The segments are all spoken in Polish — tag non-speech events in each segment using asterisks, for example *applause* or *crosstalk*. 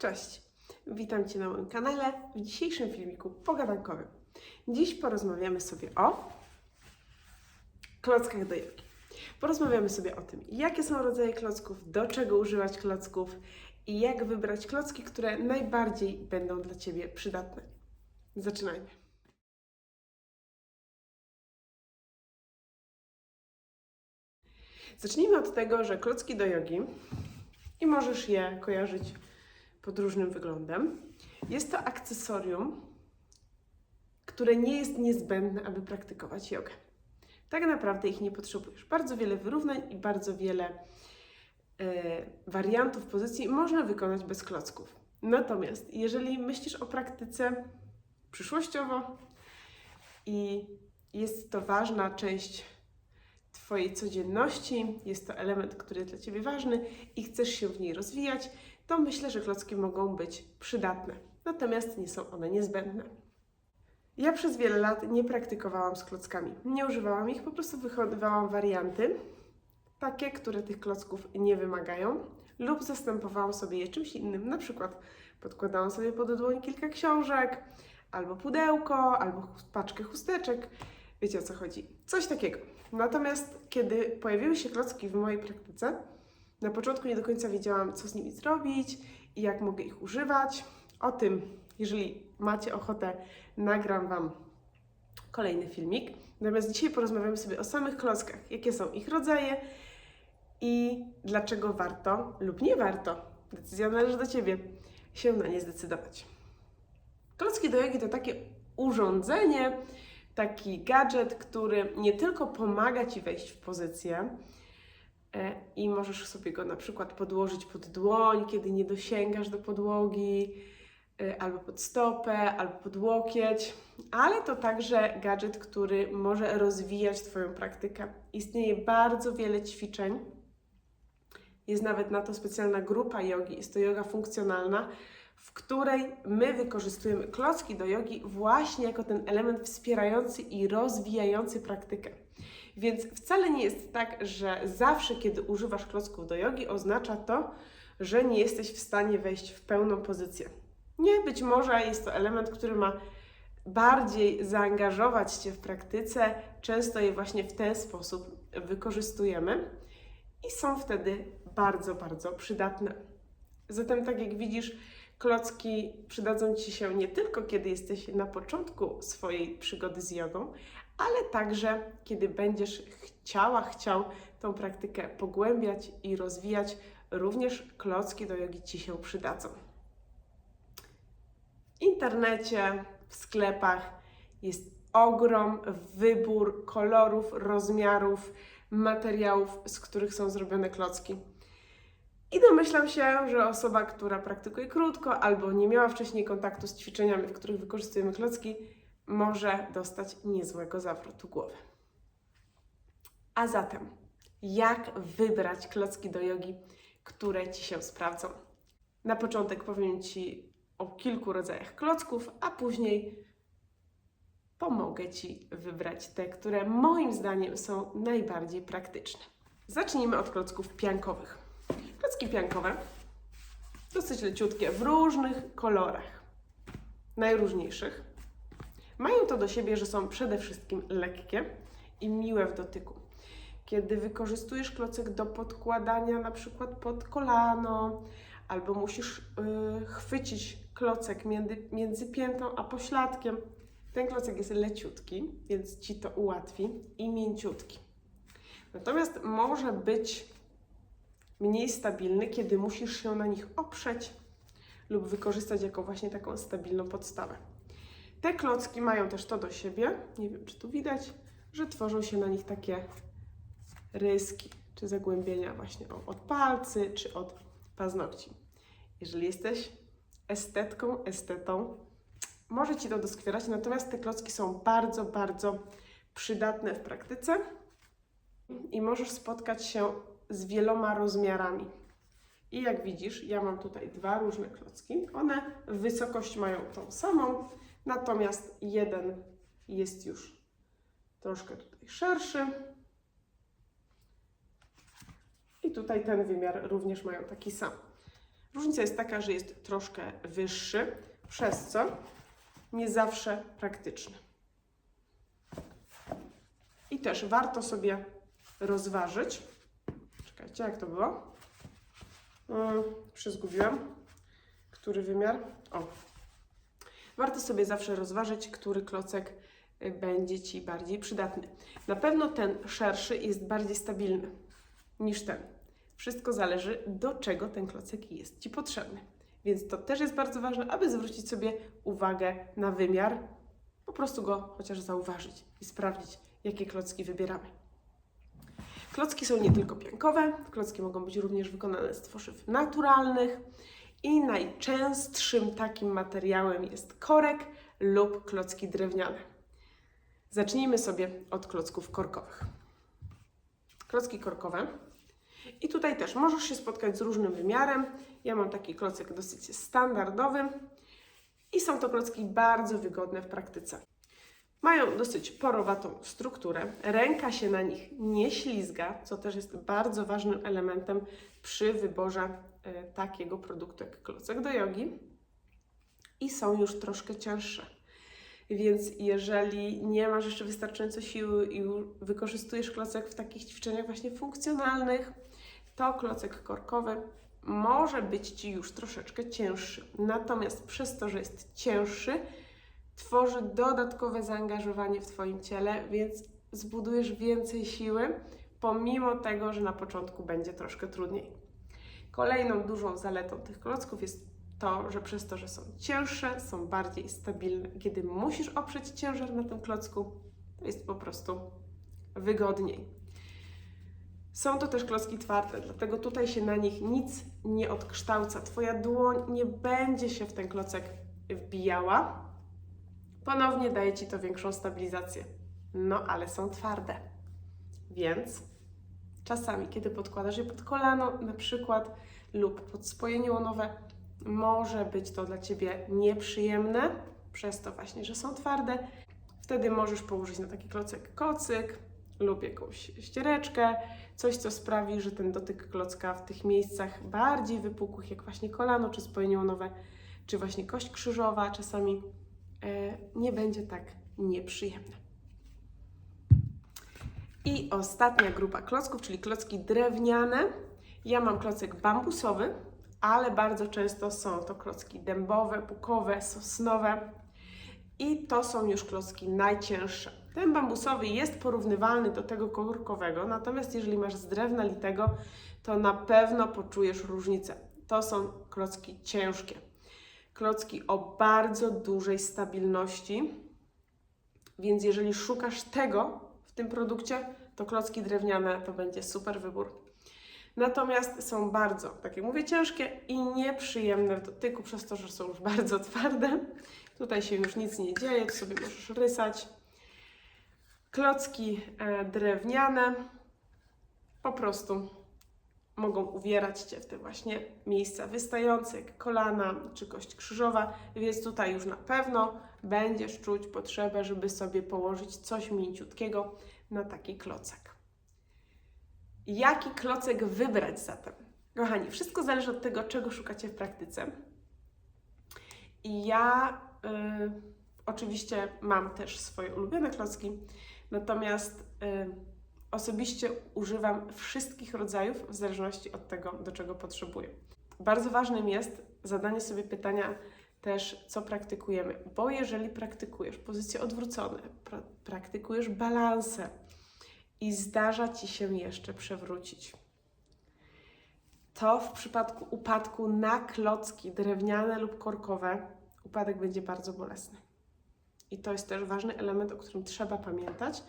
Cześć, witam Cię na moim kanale w dzisiejszym filmiku pogadankowym. Dziś porozmawiamy sobie o klockach do jogi. Porozmawiamy sobie o tym, jakie są rodzaje klocków, do czego używać klocków i jak wybrać klocki, które najbardziej będą dla Ciebie przydatne. Zaczynajmy. Zacznijmy od tego, że klocki do jogi i możesz je kojarzyć pod różnym wyglądem. Jest to akcesorium, które nie jest niezbędne, aby praktykować jogę. Tak naprawdę ich nie potrzebujesz. Bardzo wiele wyrównań i bardzo wiele e, wariantów pozycji można wykonać bez klocków. Natomiast jeżeli myślisz o praktyce przyszłościowo i jest to ważna część Twojej codzienności, jest to element, który jest dla Ciebie ważny i chcesz się w niej rozwijać, to myślę, że klocki mogą być przydatne. Natomiast nie są one niezbędne. Ja przez wiele lat nie praktykowałam z klockami. Nie używałam ich, po prostu wyhodowałam warianty, takie, które tych klocków nie wymagają, lub zastępowałam sobie je czymś innym. Na przykład podkładałam sobie pod dłoń kilka książek, albo pudełko, albo paczkę chusteczek. Wiecie o co chodzi. Coś takiego. Natomiast kiedy pojawiły się klocki w mojej praktyce, na początku nie do końca wiedziałam, co z nimi zrobić i jak mogę ich używać. O tym, jeżeli macie ochotę, nagram Wam kolejny filmik. Natomiast dzisiaj porozmawiamy sobie o samych klockach, jakie są ich rodzaje i dlaczego warto lub nie warto, decyzja należy do Ciebie, się na nie zdecydować. Klocki do jogi to takie urządzenie, taki gadżet, który nie tylko pomaga Ci wejść w pozycję, i możesz sobie go na przykład podłożyć pod dłoń, kiedy nie dosięgasz do podłogi, e, albo pod stopę, albo pod łokieć, ale to także gadżet, który może rozwijać Twoją praktykę. Istnieje bardzo wiele ćwiczeń. Jest nawet na to specjalna grupa jogi, jest to yoga funkcjonalna, w której my wykorzystujemy klocki do jogi właśnie jako ten element wspierający i rozwijający praktykę. Więc wcale nie jest tak, że zawsze, kiedy używasz klocków do jogi, oznacza to, że nie jesteś w stanie wejść w pełną pozycję. Nie, być może jest to element, który ma bardziej zaangażować Cię w praktyce. Często je właśnie w ten sposób wykorzystujemy i są wtedy bardzo, bardzo przydatne. Zatem, tak jak widzisz, klocki przydadzą Ci się nie tylko kiedy jesteś na początku swojej przygody z jogą, ale także kiedy będziesz chciała, chciał tą praktykę pogłębiać i rozwijać, również klocki do jogi Ci się przydadzą. W internecie, w sklepach jest ogrom, wybór kolorów, rozmiarów, materiałów, z których są zrobione klocki. I domyślam się, że osoba, która praktykuje krótko albo nie miała wcześniej kontaktu z ćwiczeniami, w których wykorzystujemy klocki, może dostać niezłego zawrotu głowy. A zatem, jak wybrać klocki do jogi, które Ci się sprawdzą? Na początek powiem Ci o kilku rodzajach klocków, a później pomogę Ci wybrać te, które moim zdaniem są najbardziej praktyczne. Zacznijmy od klocków piankowych. Klocki piankowe, dosyć leciutkie, w różnych kolorach, najróżniejszych. Mają to do siebie, że są przede wszystkim lekkie i miłe w dotyku. Kiedy wykorzystujesz klocek do podkładania na przykład pod kolano, albo musisz yy, chwycić klocek między, między piętą a pośladkiem, ten klocek jest leciutki, więc Ci to ułatwi i mięciutki. Natomiast może być mniej stabilny, kiedy musisz się na nich oprzeć lub wykorzystać jako właśnie taką stabilną podstawę. Te klocki mają też to do siebie, nie wiem czy tu widać, że tworzą się na nich takie ryski czy zagłębienia właśnie od palcy czy od paznokci. Jeżeli jesteś estetką, estetą, może Ci to doskwierać, natomiast te klocki są bardzo, bardzo przydatne w praktyce i możesz spotkać się z wieloma rozmiarami. I jak widzisz, ja mam tutaj dwa różne klocki. One wysokość mają tą samą, natomiast jeden jest już troszkę tutaj szerszy. I tutaj ten wymiar również mają taki sam. Różnica jest taka, że jest troszkę wyższy, przez co nie zawsze praktyczny. I też warto sobie rozważyć. Czekajcie, jak to było? Yy. Który wymiar? O. Warto sobie zawsze rozważyć, który klocek y, będzie Ci bardziej przydatny. Na pewno ten szerszy jest bardziej stabilny niż ten. Wszystko zależy, do czego ten klocek jest Ci potrzebny. Więc to też jest bardzo ważne, aby zwrócić sobie uwagę na wymiar, po prostu go chociaż zauważyć i sprawdzić, jakie klocki wybieramy. Klocki są nie tylko piankowe, klocki mogą być również wykonane z tworzyw naturalnych i najczęstszym takim materiałem jest korek lub klocki drewniane. Zacznijmy sobie od klocków korkowych. Klocki korkowe. I tutaj też możesz się spotkać z różnym wymiarem. Ja mam taki klocek dosyć standardowy i są to klocki bardzo wygodne w praktyce. Mają dosyć porowatą strukturę, ręka się na nich nie ślizga, co też jest bardzo ważnym elementem przy wyborze takiego produktu jak klocek do jogi. I są już troszkę cięższe. Więc jeżeli nie masz jeszcze wystarczająco siły i wykorzystujesz klocek w takich ćwiczeniach właśnie funkcjonalnych, to klocek korkowy może być Ci już troszeczkę cięższy. Natomiast przez to, że jest cięższy, tworzy dodatkowe zaangażowanie w Twoim ciele, więc zbudujesz więcej siły, pomimo tego, że na początku będzie troszkę trudniej. Kolejną dużą zaletą tych klocków jest to, że przez to, że są cięższe, są bardziej stabilne. Kiedy musisz oprzeć ciężar na tym klocku, to jest po prostu wygodniej. Są to też klocki twarde, dlatego tutaj się na nich nic nie odkształca. Twoja dłoń nie będzie się w ten klocek wbijała. Ponownie daje Ci to większą stabilizację. No, ale są twarde. Więc czasami, kiedy podkładasz je pod kolano, na przykład, lub pod spojenie łonowe, może być to dla Ciebie nieprzyjemne, przez to właśnie, że są twarde. Wtedy możesz położyć na taki klocek kocyk lub jakąś ściereczkę, coś, co sprawi, że ten dotyk klocka w tych miejscach bardziej wypukłych, jak właśnie kolano, czy spojenie łonowe, czy właśnie kość krzyżowa, czasami e, nie będzie tak nieprzyjemne. I ostatnia grupa klocków, czyli klocki drewniane. Ja mam klocek bambusowy, ale bardzo często są to klocki dębowe, bukowe, sosnowe i to są już klocki najcięższe. Ten bambusowy jest porównywalny do tego korkowego, natomiast jeżeli masz z drewna litego, to na pewno poczujesz różnicę. To są klocki ciężkie. Klocki o bardzo dużej stabilności, więc jeżeli szukasz tego tym produkcie, to klocki drewniane to będzie super wybór. Natomiast są bardzo, tak jak mówię, ciężkie i nieprzyjemne w dotyku, przez to, że są już bardzo twarde. Tutaj się już nic nie dzieje, tu sobie możesz rysać. Klocki e, drewniane po prostu mogą uwierać Cię w te właśnie miejsca wystające, jak kolana czy kość krzyżowa, więc tutaj już na pewno będziesz czuć potrzebę, żeby sobie położyć coś mięciutkiego na taki klocek. Jaki klocek wybrać zatem? Kochani, wszystko zależy od tego, czego szukacie w praktyce. I ja y, oczywiście mam też swoje ulubione klocki, natomiast y, osobiście używam wszystkich rodzajów w zależności od tego, do czego potrzebuję. Bardzo ważnym jest zadanie sobie pytania też, co praktykujemy, bo jeżeli praktykujesz pozycje odwrócone, pra praktykujesz balanse i zdarza ci się jeszcze przewrócić, to w przypadku upadku na klocki drewniane lub korkowe, upadek będzie bardzo bolesny. I to jest też ważny element, o którym trzeba pamiętać,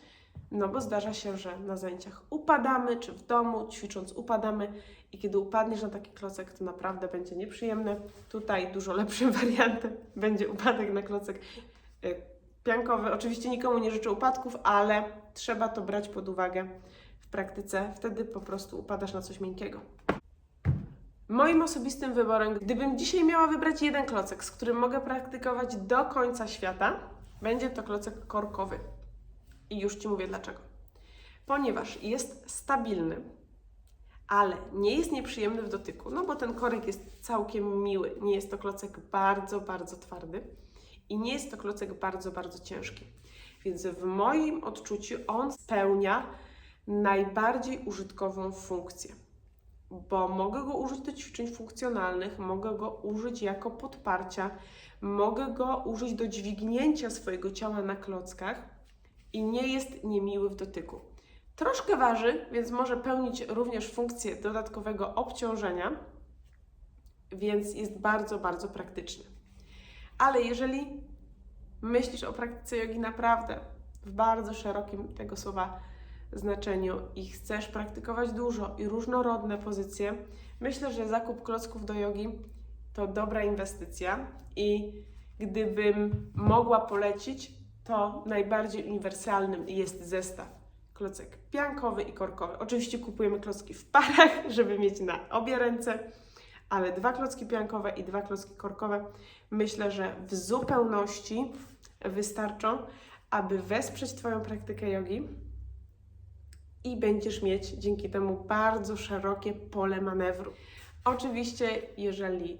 no bo zdarza się, że na zajęciach upadamy, czy w domu ćwicząc upadamy i kiedy upadniesz na taki klocek, to naprawdę będzie nieprzyjemne. Tutaj dużo lepszym *laughs* wariantem będzie upadek na klocek y, piankowy. Oczywiście nikomu nie życzę upadków, ale trzeba to brać pod uwagę w praktyce. Wtedy po prostu upadasz na coś miękkiego. Moim osobistym wyborem, gdybym dzisiaj miała wybrać jeden klocek, z którym mogę praktykować do końca świata, będzie to klocek korkowy. I już Ci mówię dlaczego. Ponieważ jest stabilny, ale nie jest nieprzyjemny w dotyku, no bo ten korek jest całkiem miły. Nie jest to klocek bardzo, bardzo twardy i nie jest to klocek bardzo, bardzo ciężki. Więc w moim odczuciu on spełnia najbardziej użytkową funkcję, bo mogę go użyć do ćwiczeń funkcjonalnych, mogę go użyć jako podparcia, mogę go użyć do dźwignięcia swojego ciała na klockach i nie jest niemiły w dotyku. Troszkę waży, więc może pełnić również funkcję dodatkowego obciążenia, więc jest bardzo, bardzo praktyczny. Ale jeżeli myślisz o praktyce jogi naprawdę w bardzo szerokim tego słowa znaczeniu i chcesz praktykować dużo i różnorodne pozycje, myślę, że zakup klocków do jogi to dobra inwestycja i gdybym mogła polecić, to najbardziej uniwersalnym jest zestaw klocek piankowy i korkowy. Oczywiście kupujemy klocki w parach, *laughs* żeby mieć na obie ręce, ale dwa klocki piankowe i dwa klocki korkowe myślę, że w zupełności wystarczą, aby wesprzeć Twoją praktykę jogi i będziesz mieć dzięki temu bardzo szerokie pole manewru. Oczywiście, jeżeli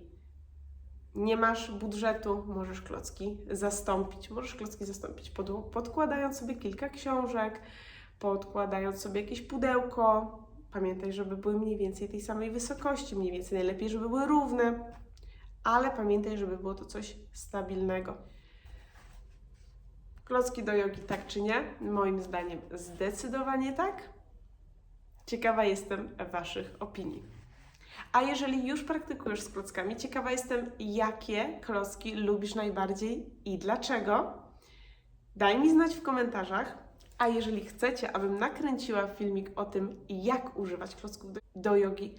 nie masz budżetu, możesz klocki zastąpić. Możesz klocki zastąpić pod, podkładając sobie kilka książek, podkładając sobie jakieś pudełko. Pamiętaj, żeby były mniej więcej tej samej wysokości, mniej więcej najlepiej, żeby były równe, ale pamiętaj, żeby było to coś stabilnego. Klocki do jogi tak czy nie? Moim zdaniem zdecydowanie tak. Ciekawa jestem Waszych opinii. A jeżeli już praktykujesz z klockami, ciekawa jestem, jakie klocki lubisz najbardziej i dlaczego. Daj mi znać w komentarzach. A jeżeli chcecie, abym nakręciła filmik o tym, jak używać klocków do, do jogi,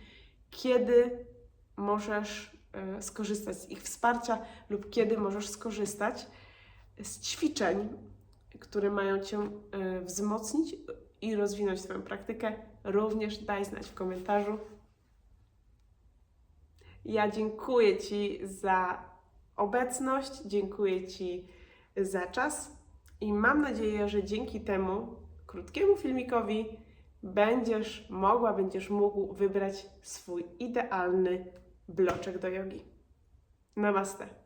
kiedy możesz e, skorzystać z ich wsparcia lub kiedy możesz skorzystać z ćwiczeń, które mają Cię e, wzmocnić i rozwinąć Twoją praktykę, również daj znać w komentarzu. Ja dziękuję Ci za obecność, dziękuję Ci za czas i mam nadzieję, że dzięki temu krótkiemu filmikowi będziesz mogła, będziesz mógł wybrać swój idealny bloczek do jogi. Namaste.